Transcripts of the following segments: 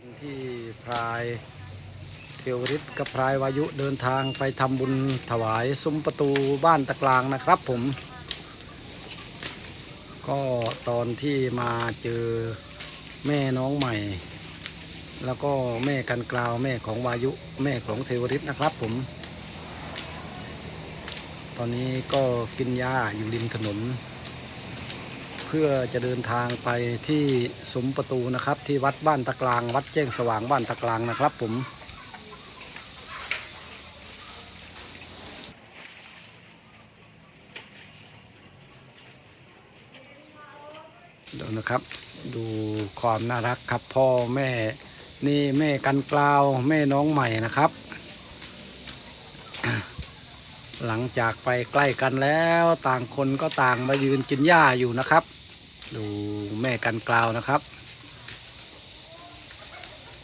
วันที่พรายเทวฤทธิ์กับพรายวายุเดินทางไปทำบุญถวายซุ้มประตูบ้านตะกลางนะครับผม ก็ตอนที่มาเจอแม่น้องใหม่ แล้วก็แม่กันกราวแม่ของวายุแม่ของเทวฤทธิ์นะครับผม ตอนนี้ก็กินหญ้าอยู่ริมถนน เพื่อจะเดินทางไปที่ซุ้มประตูนะครับ ที่วัดบ้านตะกลาง วัดแจ้งสว่างบ้านตะกลางนะครับ ผมเดี๋ยวนะครับ ดูความน่ารักครับพ่อแม่นี่แม่กันกลาวแม่น้องใหม่นะครับ หลังจากไปใกล้กันแล้วต่างคนก็ต่างมายืนกินหญ้าอยู่นะครับ ดูแม่กันกล่าวนะครับ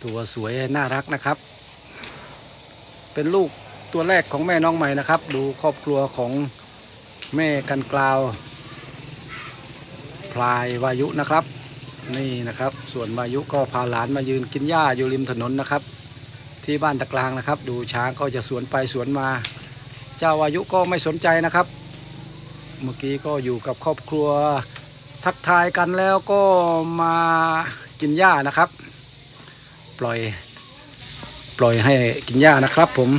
ตัวสวยน่ารักนะครับ เป็นลูกตัวแรกของแม่น้องใหม่นะครับ ดูครอบครัวของแม่กันกล่าว พลายวายุนะครับ นี่นะครับ ส่วนวายุก็พาหลานมายืนกินหญ้าอยู่ริมถนนนะครับ ที่บ้านตะกลางนะครับ ดูช้างก็จะสวนไปสวนมา เจ้าวายุก็ไม่สนใจนะครับ เมื่อกี้ก็อยู่กับครอบครัว ทักทายกันแล้วก็มากินหญ้านะครับ ปล่อย ปล่อยให้กินหญ้านะครับ ผม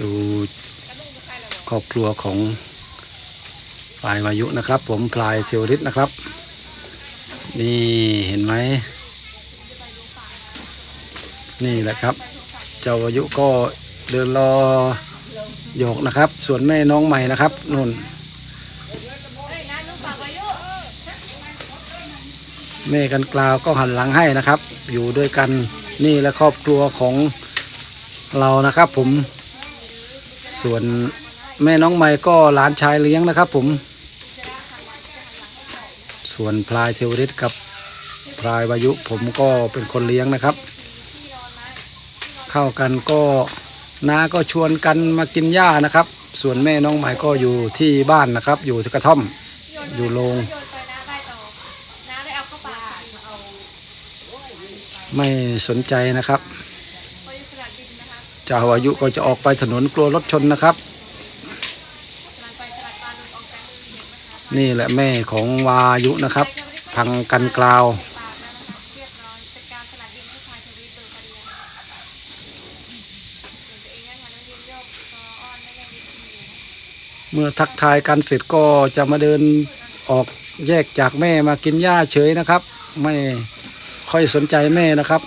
ดูครอบครัวของพลายวายุนะครับ ผมพลายเทวริตนะครับ นี่เห็นไหมนี่แหละครับ เจ้าวายุก็เดินรอ โยกนะครับ ส่วนแม่น้องใหม่นะครับนุ่นแม่กันกล่าวก็หันหลังให้นะครับ อยู่ด้วยกันนี่และครอบครัวของเรานะครับผม ส่วนแม่น้องใหม่ก็หลานชายเลี้ยงนะครับผม ส่วนพลายเทวริตกับพลายวายุผมก็เป็นคนเลี้ยงนะครับ เข้ากันก็ น้าก็ชวนกันมากินหญ้านะครับ ส่วนแม่น้องใหม่ก็อยู่ที่บ้านนะครับ อยู่ที่กระท่อมอยู่โรงไม่สนใจนะครับเจ้าอายุก็จะออกไปถนนกลัวรถชนนะครับ นี่แหละแม่ของวายุนะครับ พังกันกล่าว ปากนะคะเรียบร้อยเป็นการสลัดดินให้พายทวีตโดยปริยายส่วนตัวเองนะคะนักเรียนโยกก็อ้อนไม่ได้ดีที เมื่อทักทายกันเสร็จก็จะมาเดินออกแยกจากแม่มากินหญ้าเฉยนะครับ ไม่ค่อยสนใจแม่นะครับ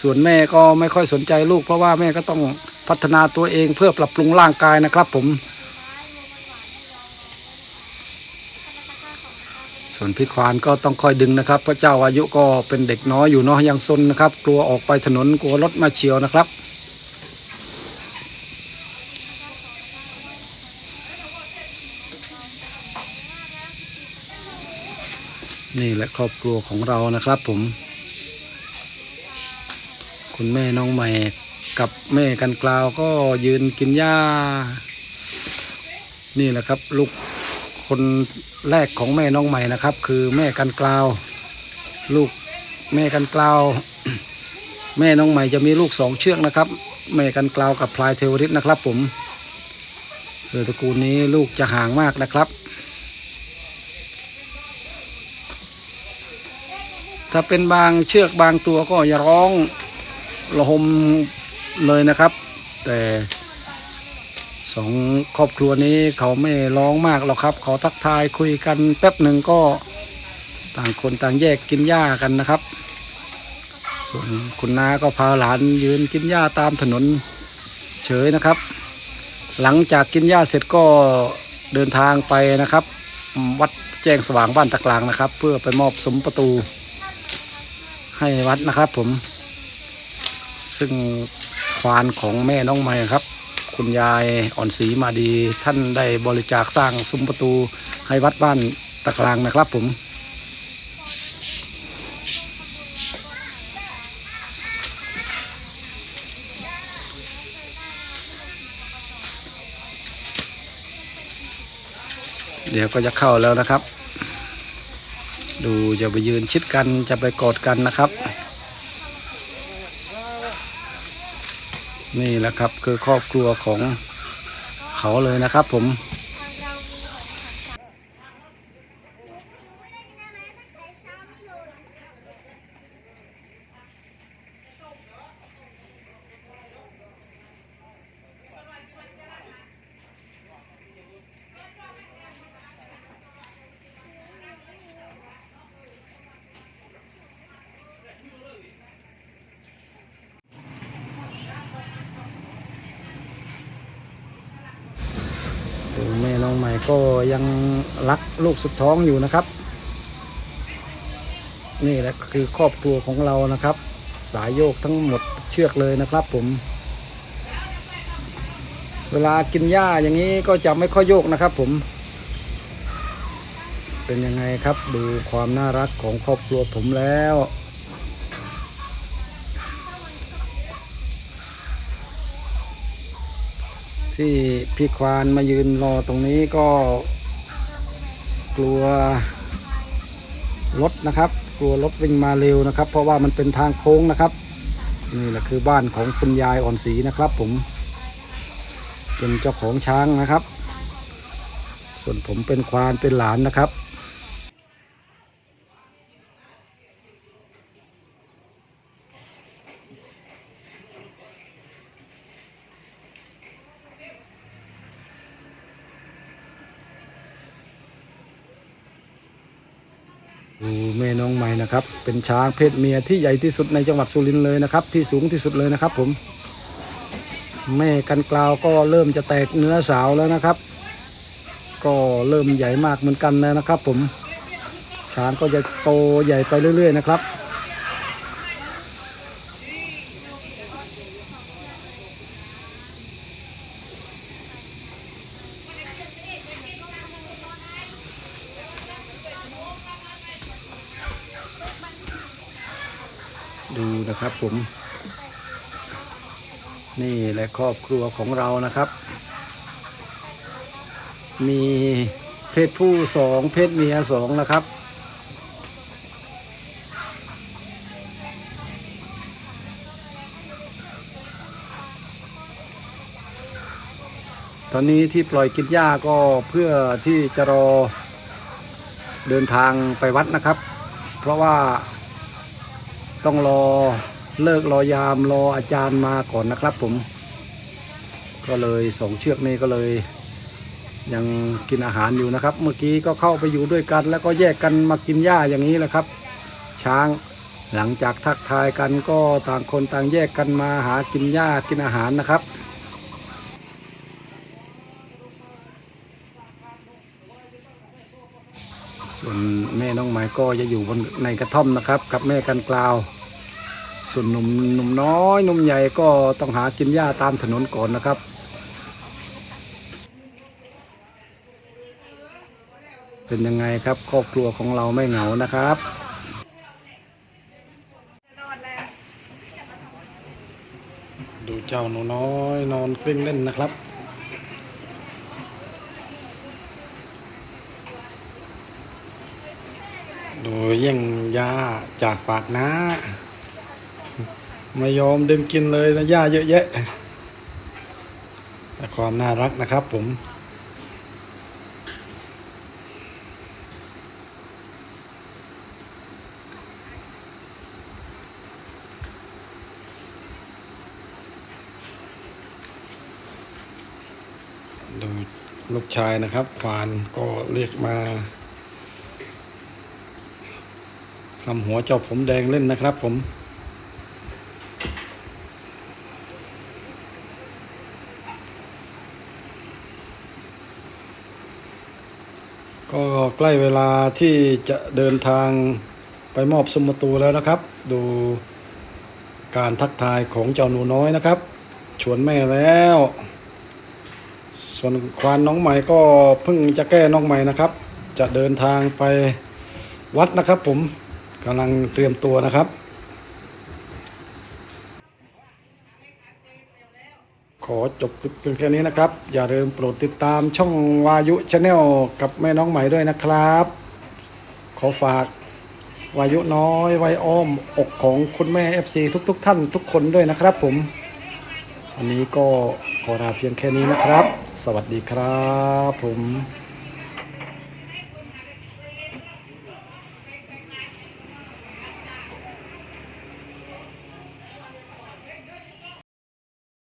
ส่วนแม่ก็ไม่ค่อยสนใจลูก เพราะว่าแม่ก็ต้องพัฒนาตัวเองเพื่อปรับปรุงร่างกายนะครับ ผม ส่วนพี่ควานก็ต้องคอยดึงนะครับเพราะเจ้าอายุก็เป็นเด็กน้อยอยู่เนาะยังซนนะครับ กลัวออกไปถนนกลัวรถมาเฉียวนะครับ นี่แหละครอบครัวของเรานะครับผม คุณแม่น้องใหม่กับแม่กันกล่าวก็ยืนกินหญ้า นี่แหละครับ ลูกคนแรกของแม่น้องใหม่นะครับ คือแม่กันกล่าว ลูกแม่กันกล่าว แม่น้องใหม่จะมีลูกสองเชือกนะครับ แม่กันกล่าวกับพลายเทวริตนะครับ ผมคือตระกูลนี้ลูกจะห่างมากนะครับ ถ้าเป็นบางเชือกบางตัวก็อย่าร้องระหมเลยนะครับ แต่สองครอบครัวนี้เขาไม่ร้องมากหรอกครับ เขาทักทายคุยกันแป๊บหนึ่งก็ต่างคนต่างแยกกินหญ้ากันนะครับ ส่วนคุณนาก็พาหลานยืนกินหญ้าตามถนนเฉยนะครับ หลังจากกินหญ้าเสร็จก็เดินทางไปนะครับ วัดแจ้งสว่างบ้านตะกลางนะครับ เพื่อไปมอบสมประตู ให้วัดนะครับ ผม ซึ่งควานของแม่น้องใหม่ครับ คุณยายอ่อนศรีมาดี ท่านได้บริจาคสร้างซุ้มประตูให้วัดบ้านตะกลางนะครับ ผมเดี๋ยวก็จะเข้าแล้วนะครับ ดูจะไปยืนชิดกันจะไปกอดกันนะครับ นี่แหละครับคือครอบครัวของเขาเลยนะครับผม ก็ยังรักลูกสุดท้องอยู่นะครับ นี่แหละคือครอบครัวของเรานะครับ สายโยกทั้งหมดเชือกเลยนะครับผม เวลากินหญ้าอย่างนี้ก็จะไม่ค่อยโยกนะครับผม เป็นยังไงครับดูความน่ารักของครอบครัวผมแล้ว ที่พี่ควานมายืนรอตรงนี้ก็กลัวรถนะครับ กลัวรถวิ่งมาเร็วนะครับ เพราะว่ามันเป็นทางโค้งนะครับ นี่แหละคือบ้านของคุณยายอ่อนศรีนะครับ ผม เป็นเจ้าของช้างนะครับ ส่วนผมเป็นควานเป็นหลานนะครับ ดูแม่น้องใหม่นะครับ เป็นช้างเพศเมียที่ใหญ่ที่สุดในจังหวัดสุรินทร์เลยนะครับ ที่สูงที่สุดเลยนะครับ ผม แม่กันกลาวก็เริ่มจะแตกเนื้อสาวแล้วนะครับ ก็เริ่มใหญ่มากเหมือนกันแล้วนะครับ ผมช้างก็จะโตใหญ่ไปเรื่อย ๆ นะครับ ดู นะครับ ผม นี่แหละครอบครัวของเรานะครับ มีเพศผู้สองเพศเมียสองนะครับ ตอนนี้ที่ปล่อยกินหญ้าก็เพื่อที่จะรอเดินทางไปวัดนะครับ เพราะว่า ต้องรอเลิกรอยามรออาจารย์มาก่อนนะครับผม ก็เลยสองเชือกนี้ก็เลย ยังกินอาหารอยู่นะครับ เมื่อกี้ก็เข้าไปอยู่ด้วยกัน แล้วก็แยกกันมากินหญ้าอย่างนี้แหละครับ ช้างหลังจากทักทายกันก็ต่างคนต่างแยกกันมาหากินหญ้ากินอาหารนะครับ ส่วนแม่น้องไม้ ก็จะอยู่บนในกระท่อมนะครับ กับแม่กันกล่าว ส่วนหนุ่มหนุ่มน้อยหนุ่มใหญ่ก็ต้องหากินหญ้าตามถนนก่อนนะครับเป็นยังไงครับครอบครัวของเราไม่เหงานะครับดูเจ้าหนูน้อยนอนกลิ้งเล่นนะครับ ดูย่งยาจากปากน้าไม่ยอมดึงกินเลยนะหญ้าเยอะแยะแต่ความน่ารักนะครับผมดูลูกชายนะครับควานก็เรียกมา ทำหัวเจ้าผมแดงเล่นนะครับผมก็ใกล้เวลาที่จะเดินทางไปมอบสมตูแล้วนะครับ ดูการทักทายของเจ้าหนูน้อยนะครับ ชวนแม่แล้ว ส่วนควานน้องใหม่ก็เพิ่งจะแก้น้องใหม่นะครับ จะเดินทางไปวัดนะครับผม กำลังเตรียมตัวนะครับ ขอจบเพียงแค่นี้นะครับ อย่าลืมโปรดติดตามช่องวายุชาแนลกับแม่น้องใหม่ด้วยนะครับ ขอฝากวายุน้อยไว้อ้อมอกของคุณแม่ FC ทุกๆท่านทุกคนด้วยนะครับผมวันนี้ก็ขอลาเพียงแค่นี้นะครับ สวัสดีครับผม